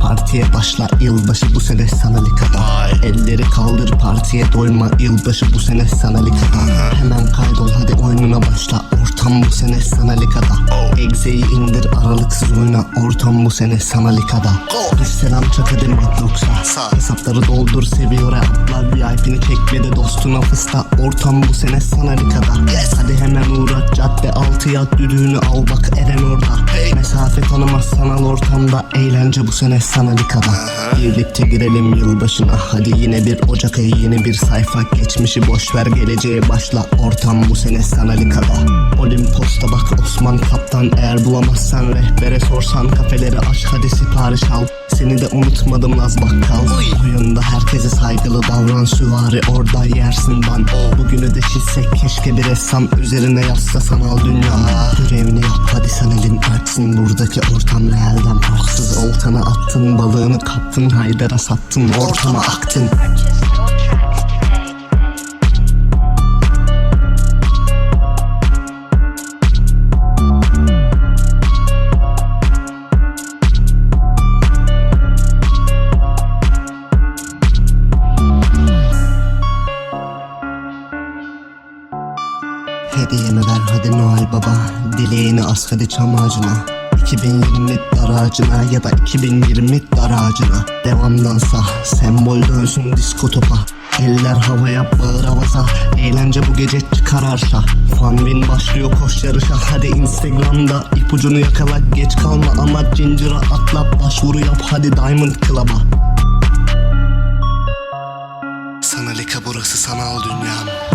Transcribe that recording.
partiye başla Yılbaşı bu sene sana likada Elleri kaldır partiye doyma Yılbaşı bu sene sana likada Hemen kaydol hadi oyununa başla. Ortam bu sene sana likada Egzeyi indir aralıksız oyna. Ortam bu sene sana likada Bir selam çak hadi Madrox'a Hesapları doldur seviyor atlar VIP'ni çek. Ve de dostuna fısla Ortam bu sene sana likada Hadi hemen uğra cadde altı yat düdüğünü al. Bak Eren orada sanal ortamda Eğlence bu sene sana likada Birlikte girelim yılbaşına Hadi yine bir Ocak ayı yeni bir sayfa Geçmişi boş ver geleceğe başla. Ortam bu sene sana likada Olimpos'ta bak Osman Kaptan Eğer bulamazsan rehbere sorsan Kafeleri aç hadi sipariş al. Seni de unutmadım Laz Bakkal. Oyunda herkese saygılı davran Süvari orada yersin ban Bugünü de çizsek keşke bir ressam Üzerine yazsa sanal dünya. Görevini yap hadi sen elin artsın Buradaki ortam realden. Farksız Oltana attın balığını kaptın Haydar'a sattın ortama aktın. Purchase Hediyemi ver hadi Noel Baba. Dileğini as hadi çam ağacına. 2020 dar ağacına ya da 2020 dar ağacına Devamdansa sembol dönsün disko topa. Eller havaya bağır havasa. Eğlence bu gece çıkar arşa Fanwin başlıyor koş yarışa. Hadi Instagram'da ipucunu yakala. Geç kalma ama zincire atla. Başvuru yap hadi Diamond Club'a. Sana lika burası sanal dünyam